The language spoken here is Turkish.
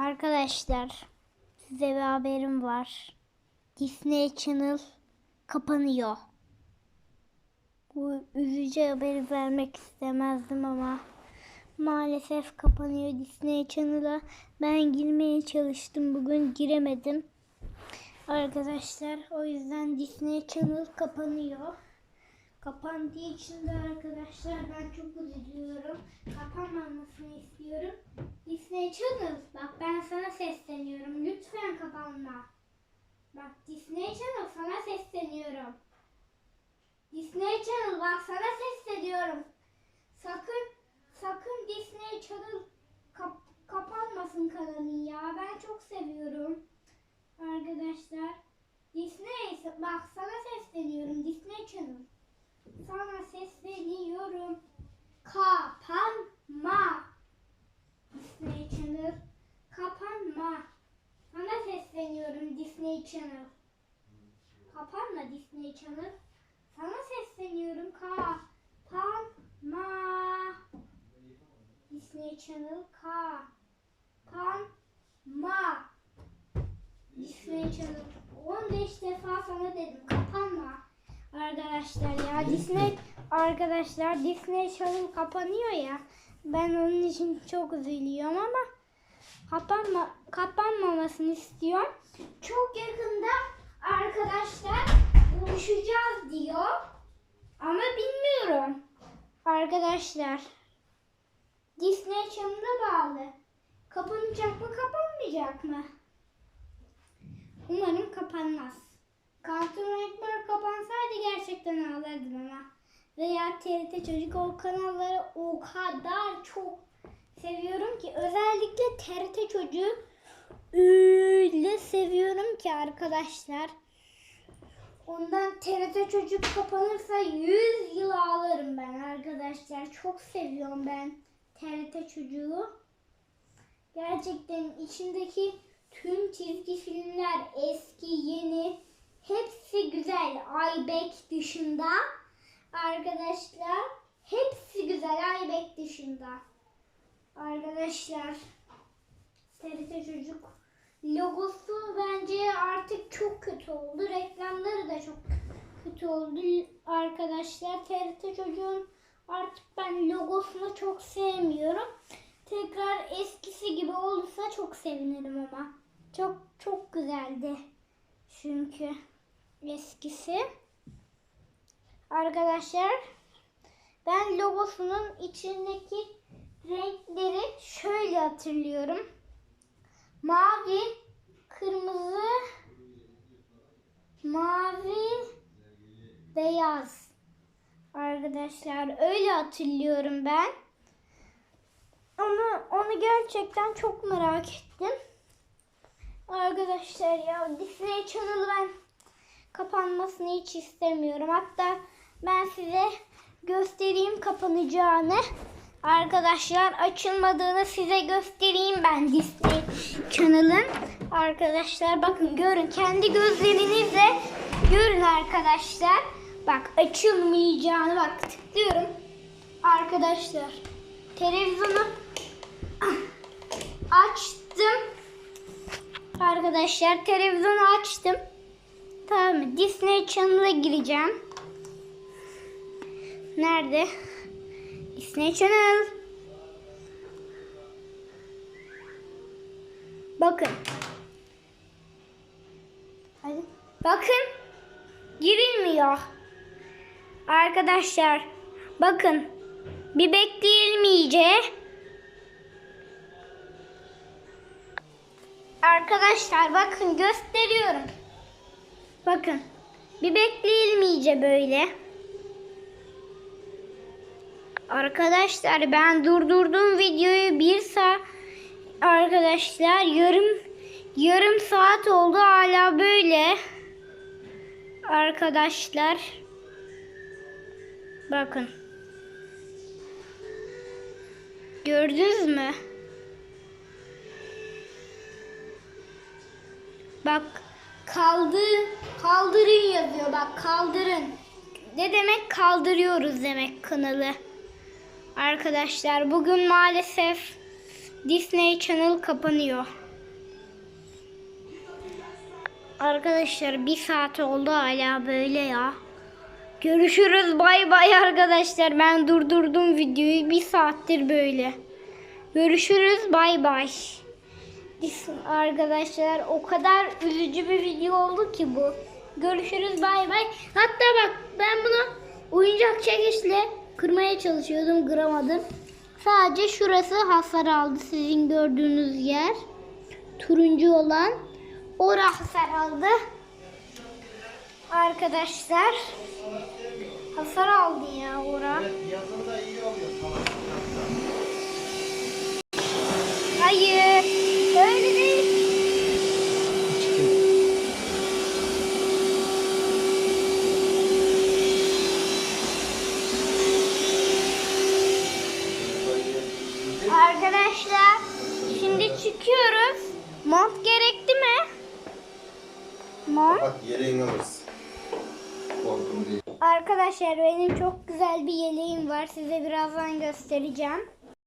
Arkadaşlar size bir haberim var. Disney Channel kapanıyor. Bu üzücü haberi vermek istemezdim ama maalesef kapanıyor Disney Channel'a. Ben girmeye çalıştım bugün giremedim. Arkadaşlar o yüzden Disney Channel kapanıyor. Kapandığı için de arkadaşlar ben çok üzülüyorum. Kapanmamasını istiyorum. Disney Channel bak ben sana sesleniyorum. Lütfen kapanma. Bak Disney Channel sana sesleniyorum. Disney Channel bak sana sesleniyorum. Sakın sakın Disney Channel kap- kapanmasın kanalın ya. Ben çok seviyorum. Arkadaşlar Disney bak sana sesleniyorum Disney Channel. Sana sesleniyorum. Kapanma. Disney Channel. Kapanma. Sana sesleniyorum Disney Channel. Kapanma Disney Channel. Sana sesleniyorum. Kapanma. Disney Channel. Kapanma. Disney Channel. 15 defa sana dedim kapanma. Arkadaşlar ya Disney arkadaşlar Disney Channel kapanıyor ya. Ben onun için çok üzülüyorum ama kapanma kapanmamasını istiyorum. Çok yakında arkadaşlar buluşacağız diyor. Ama bilmiyorum. Arkadaşlar Disney Channel'a bağlı. Kapanacak mı kapanmayacak mı? Umarım kapanmaz. Cartoon Network kapansaydı gerçekten ağlardım ama. Veya TRT Çocuk o kanalları o kadar çok seviyorum ki. Özellikle TRT Çocuğu öyle seviyorum ki arkadaşlar. Ondan TRT Çocuk kapanırsa 100 yıl ağlarım ben arkadaşlar. Çok seviyorum ben TRT Çocuğu. Gerçekten içindeki tüm çizgi filmler eski, yeni. Aybek dışında arkadaşlar hepsi güzel Aybek dışında. Arkadaşlar TRT Çocuk logosu bence artık çok kötü oldu. Reklamları da çok kötü oldu arkadaşlar. TRT Çocuğun artık ben logosunu çok sevmiyorum. Tekrar eskisi gibi olursa çok sevinirim ama. Çok çok güzeldi. Çünkü eskisi. Arkadaşlar ben logosunun içindeki renkleri şöyle hatırlıyorum. Mavi, kırmızı, mavi, beyaz. Arkadaşlar öyle hatırlıyorum ben. Onu onu gerçekten çok merak ettim. Arkadaşlar ya Disney Channel ben kapanmasını hiç istemiyorum. Hatta ben size göstereyim kapanacağını. Arkadaşlar açılmadığını size göstereyim ben Disney Channel'ın. Arkadaşlar bakın görün kendi gözlerinizle görün arkadaşlar. Bak açılmayacağını bak tıklıyorum. Arkadaşlar televizyonu açtım. Arkadaşlar televizyonu açtım. Tamam? Disney Channel'a gireceğim. Nerede? Disney Channel. Bakın. Hadi. Bakın. Girilmiyor. Arkadaşlar bakın. Bir bekleyelim iyice. Arkadaşlar bakın gösteriyorum. Bakın. Bir bekleyelim iyice böyle. Arkadaşlar ben durdurdum videoyu bir saat arkadaşlar yarım yarım saat oldu hala böyle. Arkadaşlar bakın. Gördünüz mü? Bak kaldı Kaldırın yazıyor bak kaldırın. Ne demek kaldırıyoruz demek kanalı. Arkadaşlar bugün maalesef Disney Channel kapanıyor. Arkadaşlar bir saat oldu hala böyle ya. Görüşürüz bay bay arkadaşlar. Ben durdurdum videoyu bir saattir böyle. Görüşürüz bay bay. Arkadaşlar o kadar üzücü bir video oldu ki bu. Görüşürüz bay bay. Hatta bak ben bunu oyuncak çekiçle kırmaya çalışıyordum kıramadım. Sadece şurası hasar aldı sizin gördüğünüz yer. Turuncu olan. Ora hasar aldı. Arkadaşlar. Hasar aldı ya ora. Yazında iyi oluyor falan. Hayır. Öyle değil. Arkadaşlar şimdi çıkıyoruz. Mont gerekti mi? Mont. Bak yere inanırız. Korkum değil. Arkadaşlar benim çok güzel bir yeleğim var. Size birazdan göstereceğim.